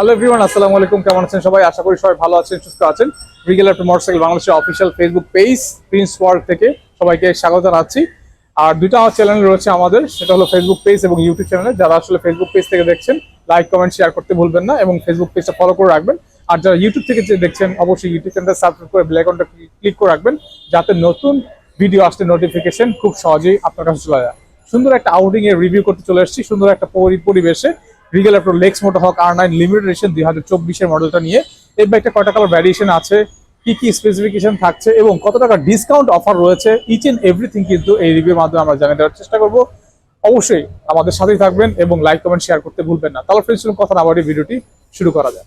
Hello everyone আসসালামু আলাইকুম। কেমন আছেন সবাই? আশা করি সবাই ভালো আছেন, সুস্থ আছেন। রিগেল আফটার মোটরসাইকেল বাংলাদেশের official Facebook page Prince World থেকে সবাইকে স্বাগত জানাচ্ছি। আর দুটো আমার চ্যানেল রয়েছে আমাদের, সেটা হলো ফেসবুক পেজ এবং ইউটিউব চ্যানেল যারা আসলে ফেসবুক পেজ থেকে দেখছেন লাইক কমেন্ট শেয়ার করতে ভুলবেন না এবং ফেসবুক পেজটা ফলো করে রাখবেন। আর যারা ইউটিউব থেকে যে দেখছেন, অবশ্যই ইউটিউব চ্যানেলটা সাবস্ক্রাইব করে আইকনটা ক্লিক করে রাখবেন, যাতে নতুন ভিডিও আসতে নোটিফিকেশন খুব সহজেই আপনার কাছে চলে যায়। সুন্দর একটা আউটিং রিভিউ করতে চলে এসেছি। সুন্দর একটা পরি- পরিবেশে Regal অ্যাপ্রো Lexmoto Hawk R nine limited edition দুই হাজার চব্বিশের মডেলটা নিয়ে। এই বাইকটা কয়টা কালার ভ্যারিয়েশন আছে, কি কি স্পেসিফিকেশন থাকছে এবং কত টাকা ডিসকাউন্ট অফার রয়েছে ইচ এন্ড এভরিথিং কিন্তু এই রিভিউর মাধ্যমে আমরা জানিয়ে দেওয়ার চেষ্টা করব। অবশ্যই আমাদের সাথেই থাকবেন এবং লাইক কমেন্ট শেয়ার করতে ভুলবেন না। তাহলে ফ্রেন্ডস কথা না বাড়ি ভিডিওটি শুরু করা যায়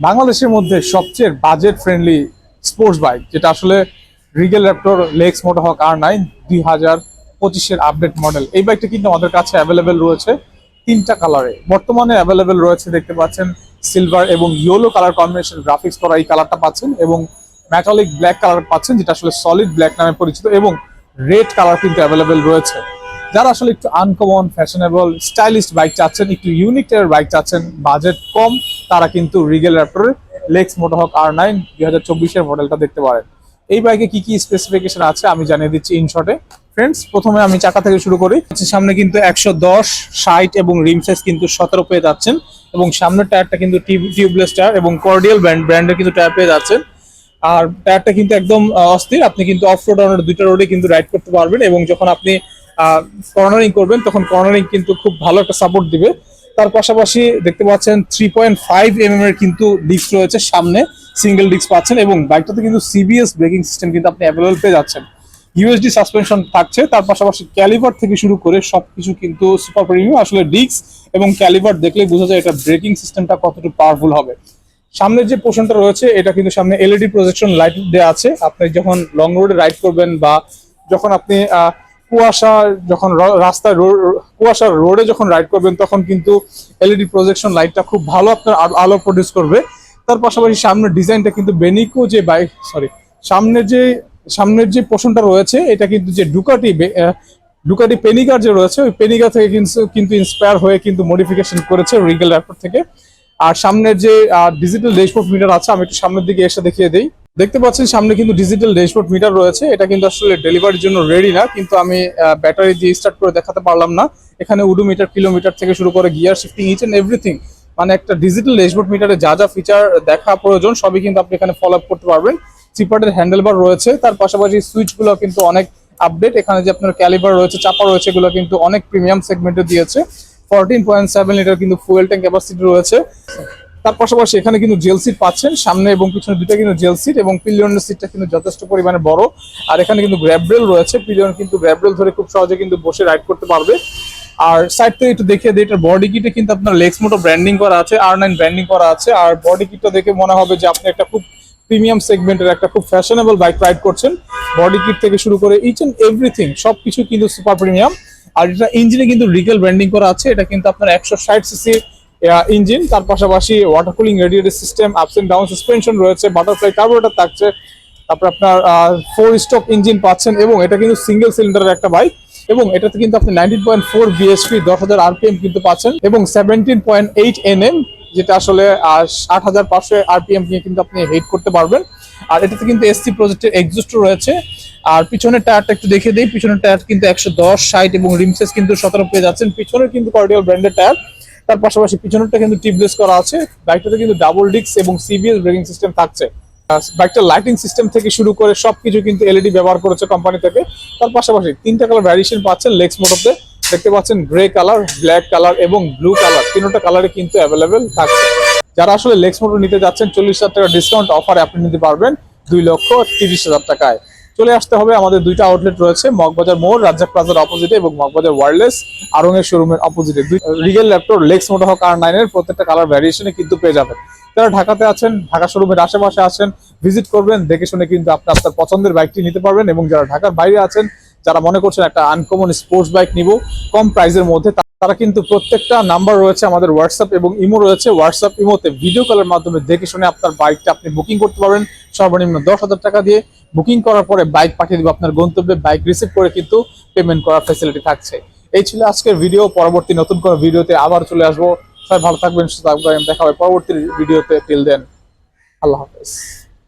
বাংলাদেশের মধ্যে সবচেয়ে বাজেট ফ্রেন্ডলি স্পোর্টস বাইক যেটা আসলে Regal Raptor Lexmoto Hawk R nine দুই হাজার পঁচিশের আপডেট মডেল এই বাইকটা কিন্তু আমাদের কাছে অ্যাভেলেবেল রয়েছে। তিনটা কালারে বর্তমানে অ্যাভেলেবেল রয়েছে, দেখতে পাচ্ছেন সিলভার এবং ইয়েলো কালার কম্বিনেশন গ্রাফিক্স করা এই কালারটা পাচ্ছেন এবং ম্যাটালিক ব্ল্যাক কালার পাচ্ছেন, যেটা আসলে সলিড ব্ল্যাক নামে পরিচিত এবং রেড কালার কিন্তু অ্যাভেলেবেল রয়েছে। যারা আসলে একটু আনকমন ফ্যাশনেবল স্টাইলিশ বাইক চাচ্ছেন, একটু ইউনিক টাইপের বাইক চাচ্ছেন বাজেট কম, তারা কিন্তু রিগেল র্যাপ্টরের লেক্স মোটোহক আর নাইন দুই হাজার মডেলটা দেখতে পারেন। এই বাইকে কি কি স্পেসিফিকেশন আছে আমি জানিয়ে দিচ্ছি ইনশর্টে ফ্রেন্ডস প্রথমে আমি চাকা থেকে শুরু করি। সামনে কিন্তু একশো দশ ষাট এবং রিম সাইজ কিন্তু সতেরো পেয়ে যাচ্ছেন এবং সামনের টায়ারটা কিন্তু টিউবলেস টায়ার এবং কর্ডিয়াল ব্র্যান্ড ব্র্যান্ডের কিন্তু টায়ার পেয়ে যাচ্ছেন। আর টায়ারটা কিন্তু একদম অস্থির। আপনি কিন্তু অফ রোড অন দুইটা রোডে কিন্তু রাইড করতে পারবেন এবং যখন আপনি কর্নারিং করবেন, তখন কর্নারিং কিন্তু খুব ভালো একটা সাপোর্ট দিবে। তার পাশাপাশি দেখতে পাচ্ছেন থ্রি পয়েন্ট ফাইভ এম এর কিন্তু ডিস্ক রয়েছে সামনে। সিঙ্গেল ডিস্ক পাচ্ছেন এবং বাইকটাতে কিন্তু সিবিএস ব্রেকিং সিস্টেম কিন্তু আপনি অ্যাভেলেবল পেয়ে যাচ্ছেন। ইউএসডি সাসপেনশন থাকছে, তার পাশাপাশি ক্যালিভার থেকে শুরু করে সবকিছু কিন্তু সুপার প্রিমিয়াম আসলে ডিস্ক এবং ক্যালিভার দেখলে বোঝা যায় এটা ব্রেকিং সিস্টেমটা কতটুকু পাওয়ারফুল হবে। সামনের যে পোর্শনটা রয়েছে, এটা কিন্তু সামনে এলইডি প্রজেকশন লাইট দেওয়া আছে। আপনি যখন লং রোডে রাইড করবেন বা যখন আপনি কুয়াশা যখন র- রাস্তায় রো- কুয়াশার রোডে যখন রাইড করবেন, তখন কিন্তু এলইডি প্রজেকশন লাইটটা খুব ভালো আপনার আলো প্রডিউস করবে। তার পাশাপাশি সামনের ডিজাইনটা কিন্তু বেনিকো যে বাইক সরি সামনে যে সামনের যে পোর্শনটা রয়েছে, এটা কিন্তু যে ডুকাটি ডুকাটি পেনিকার যে রয়েছে, ওই পেনিকার থেকে কিন্তু কিন্তু ইন্সপায়ার হয়ে কিন্তু মডিফিকেশন করেছে রিগেল র্যাপর থেকে। আর সামনের যে ডিজিটাল ড্যাশবোর্ড মিটার আছে, আমি একটু সামনের দিকে এসে দেখিয়ে দিই। দেখতে পাচ্ছেন, সামনে কিন্তু ডিজিটাল ড্যাশবোর্ড মিটার রয়েছে, এটা কিন্তু আসলে ডেলিভারির জন্য রেডি না, কিন্তু আমি ব্যাটারি দিয়ে স্টার্ট করে দেখাতে পারলাম না। এখানে উডোমিটার কিলোমিটার থেকে শুরু করে gear shifting each and everything মানে একটা ডিজিটাল ড্যাশবোর্ড মিটারে যা যা ফিচার দেখা প্রয়োজন, সবই কিন্তু আপনি এখানে ফলো আপ করতে পারবেন। চিপার্টের হ্যান্ডেলবার রয়েছে। তার পাশাপাশি সুইচগুলো কিন্তু অনেক আপডেট এখানে যে আপনার ক্যালিবার রয়েছে, চাপা রয়েছে, এগুলো কিন্তু অনেক প্রিমিয়াম সেগমেন্টে দিয়েছে। ফোরটিন পয়েন্ট সেভেন লিটার কিন্তু ফুয়েল ট্যাঙ্ক ক্যাপাসিটি রয়েছে। তার পাশাপাশি এখানে কিন্তু জেল সিট পাচ্ছেন। সামনে এবং পিছনে দুটো কিন্তু জেল সিট এবং পিলিয়নের সিটটা কিন্তু যথেষ্ট পরিমাণে বড়। আর এখানে কিন্তু গ্র্যাবরেল রয়েছে। পিলিয়ন কিন্তু গ্র্যাবরেল ধরে খুব সহজে কিন্তু বসে রাইড করতে পারবে। আর সাইড থেকে একটু দেখিয়ে দিই এটার বডি কিটে কিন্তু আপনার লেক্স মোটো ব্র্যান্ডিং করা আছে আর নাইন ব্র্যান্ডিং করা আছে। আর বডি কিটটা দেখে মনে হবে যে আপনি একটা খুব প্রিমিয়াম সেগমেন্টের একটা খুব ফ্যাশনেবল বাইক রাইড করছেন। বডি কিট থেকে শুরু করে ইচ এন্ড এভরিথিং সবকিছু কিন্তু সুপার প্রিমিয়াম আর এটা ইঞ্জিনে কিন্তু রিগেল ব্র্যান্ডিং করা আছে, এটা কিন্তু আপনার একশো ষাট সিসি ইঞ্জিন তার পাশাপাশি water cooling radiator system ups and down suspension রয়েছে বাটারফ্লাই কার্বোরেটর থাকছে। তারপর আপনার ফোর স্টক ইঞ্জিন পাচ্ছেন এবং এটা কিন্তু সিঙ্গেল সিলিন্ডারের একটা বাইক এবং এটাতে কিন্তু আপনি নাইনটিন পয়েন্ট ফোর বিএসপি দশ হাজার আরপিএম কিন্তু পাচ্ছেন এবং সেভেন্টিন পয়েন্ট এইট এনএম যেটা আসলে ষাট হাজার পাঁচশো আরপিএম নিয়ে কিন্তু আপনি হেড করতে পারবেন। আর এটাতে কিন্তু এসসি প্রজেক্টের এক্সস্ট রয়েছে। আর পিছনের টায়ারটা একটু দেখে দিই। পিছনের টায়ার কিন্তু একশো দশ, ষাট এবং রিমসেস কিন্তু সতেরো পেয়ে যাচ্ছেন। পিছনের কিন্তু কর্ডিয়াল ব্র্যান্ডের টায়ার তার পাশাপাশি পিছনেরটা কিন্তু টিপলেস করা আছে। বাইকটাতে কিন্তু ডাবল ডিস্ক এবং সিবিএস ব্রেকিং সিস্টেম থাকছে। বাইকটা লাইটিং সিস্টেম থেকে শুরু করে সবকিছু কিন্তু এলইডি ব্যবহার করেছে কোম্পানি থেকে। তার পাশাপাশি তিনটা কালার ভ্যারিয়েশন পাচ্ছেন লেক্স মোটরতে দেখতে পাচ্ছেন গ্রে কালার, ব্ল্যাক কালার এবং ব্লু কালার। তিনটা কালারে কিন্তু অ্যাভেলেবেল থাকছে। যারা আসলে লেক্স মোটর নিতে যাচ্ছেন, চল্লিশ হাজার টাকা ডিসকাউন্ট অফারে আপনি নিতে পারবেন দুই লক্ষ তিরিশ হাজার টাকায়। চলে আসতে হবে, আমাদের দুইটা আউটলেট রয়েছে, মগবাজার মোড়, রাজ্জাক প্লাজার অপোজিটে এবং মগবাজার ওয়ারলেস আরং এর শোরুমের অপোজিটে Regal Raptor Lexmoto Hawk R নাইনের প্রত্যেকটা কালার ভ্যারিয়েশনে কিন্তু পেয়ে যাবেন। যারা ঢাকাতে আছেন, ঢাকা শোরুমের আশেপাশে আছেন ভিজিট করবেন, দেখে শুনে কিন্তু আপনি আপনার পছন্দের বাইকটি নিতে পারবেন এবং যারা ঢাকার বাইরে আছেন যারা মনে করছেন একটা আনকমন স্পোর্টস বাইক নিব, কম প্রাইসের মধ্যে তারা কিন্তু প্রত্যেকটা নাম্বার রয়েছে আমাদের হোয়াটসঅ্যাপ এবং ইমো রয়েছে। হোয়াটসঅ্যাপ ইমোতে ভিডিও কলের মাধ্যমে দেখে শুনে আপনার বাইকটা আপনি বুকিং করতে পারবেন। সর্বনিম্ন দশ হাজার টাকা দিয়ে বুকিং করার পরে বাইক পাঠিয়ে দিব আপনার গন্তব্যে। বাইক রিসিভ করে কিন্তু পেমেন্ট করার ফেসিলিটি থাকছে। এই ছিল আজকের ভিডিও পরবর্তী নতুন কোনো ভিডিওতে আবার চলে আসব। সবাই ভালো থাকবেন, সুস্থ থাকবেন। দেখা হবে পরবর্তী ভিডিওতে টিল দেন আল্লাহ হাফেজ।